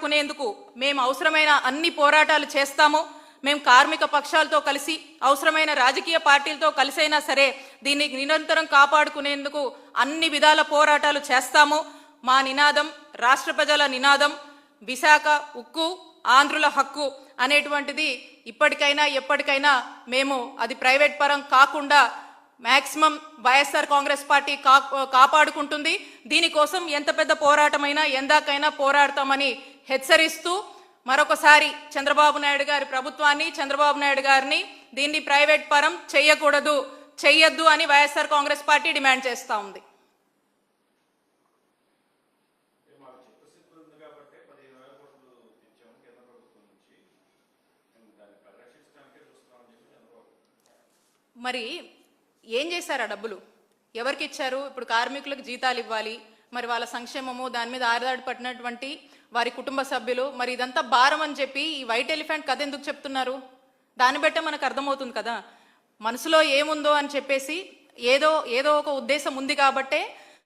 కాపాడుకునేందుకు మేము అవసరమైన అన్ని పోరాటాలు చేస్తాము. మేము కార్మిక పక్షాలతో కలిసి అవసరమైన రాజకీయ పార్టీలతో కలిసైనా సరే దీన్ని నిరంతరం కాపాడుకునేందుకు అన్ని విధాల పోరాటాలు చేస్తాము. మా నినాదం రాష్ట్ర ప్రజల నినాదం విశాఖ ఉక్కు ఆంధ్రుల హక్కు అనేటువంటిది ఇప్పటికైనా ఎప్పటికైనా మేము అది ప్రైవేట్ పరం కాకుండా మ్యాక్సిమం వైఎస్ఆర్ కాంగ్రెస్ పార్టీ కా కాపాడుకుంటుంది. దీనికోసం ఎంత పెద్ద పోరాటమైనా ఎందాకైనా పోరాడతామని హెచ్చరిస్తూ మరొకసారి చంద్రబాబు నాయుడు గారి ప్రభుత్వాన్ని చంద్రబాబు నాయుడు గారిని దీన్ని ప్రైవేట్ పరం చేయకూడదు చెయ్యొద్దు అని వైఎస్ఆర్ కాంగ్రెస్ పార్టీ డిమాండ్ చేస్తూ ఉంది. మరి ఏం చేశారు ఆ డబ్బులు? ఎవరికి ఇచ్చారు? ఇప్పుడు కార్మికులకు జీతాలు ఇవ్వాలి మరి వాళ్ళ సంక్షేమము దాని మీద ఆధారపడి పట్టినటువంటి వారి కుటుంబ సభ్యులు. మరి ఇదంతా భారం అని చెప్పి ఈ వైట్ ఎలిఫెంట్ కథ ఎందుకు చెప్తున్నారు? దాన్ని బట్టే మనకు అర్థమవుతుంది కదా. మనసులో ఏముందో అని చెప్పేసి ఏదో ఏదో ఒక ఉద్దేశం ఉంది కాబట్టే